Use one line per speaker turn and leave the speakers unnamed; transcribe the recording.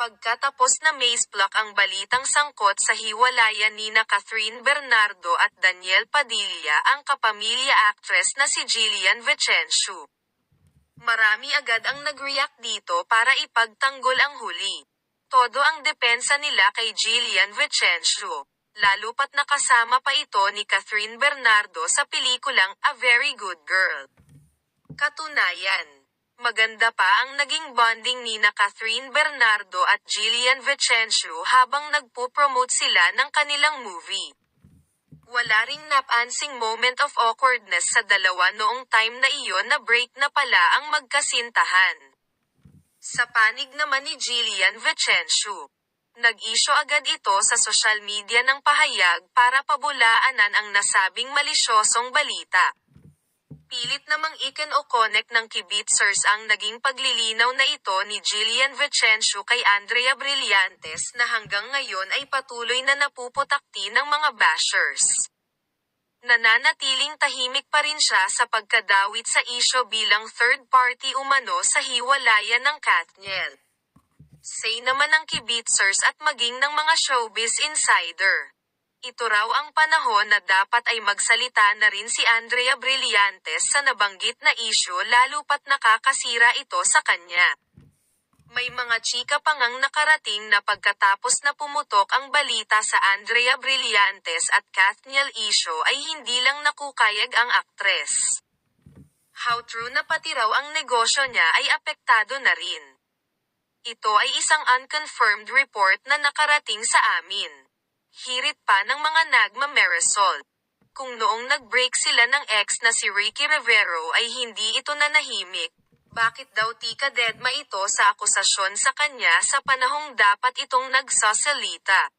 Pagkatapos na maze block ang balitang sangkot sa hiwalayan ni na Catherine Bernardo at Daniel Padilla ang kapamilya actress na si Jillian Vicencio. Marami agad ang nag-react dito para ipagtanggol ang huli. Todo ang depensa nila kay Jillian Vicencio. Lalo pat nakasama pa ito ni Catherine Bernardo sa pelikulang A Very Good Girl. Katunayan, maganda pa ang naging bonding ni na Catherine Bernardo at Jillian Vicencio habang nagpo-promote sila ng kanilang movie. Wala ring napansing moment of awkwardness sa dalawa noong time na iyon na break na pala ang magkasintahan. Sa panig naman ni Jillian Vicencio, nag-isyo agad ito sa social media ng pahayag para pabulaanan ang nasabing malisyosong balita. Pilit namang iken o connect ng kibitzers ang naging paglilinaw na ito ni Jillian Vicencio kay Andrea Brillantes na hanggang ngayon ay patuloy na napuputakti ng mga bashers. Nananatiling tahimik pa rin siya sa pagkadawit sa isyo bilang third party umano sa hiwalayan ng Katniel. Say naman ng kibitzers at maging ng mga showbiz insider. Ito raw ang panahon na dapat ay magsalita na rin si Andrea Brillantes sa nabanggit na isyo lalo pat nakakasira ito sa kanya. May mga chika pa ngang nakarating na pagkatapos na pumutok ang balita sa Andrea Brillantes at Kathniel issue ay hindi lang nakukayag ang aktres. How true na pati raw ang negosyo niya ay apektado na rin. Ito ay isang unconfirmed report na nakarating sa amin. Hirit pa ng mga nagma Marisol. Kung noong nag-break sila ng ex na si Ricky Rivero ay hindi ito nanahimik, bakit daw tika dedma ito sa akusasyon sa kanya sa panahong dapat itong nagsasalita?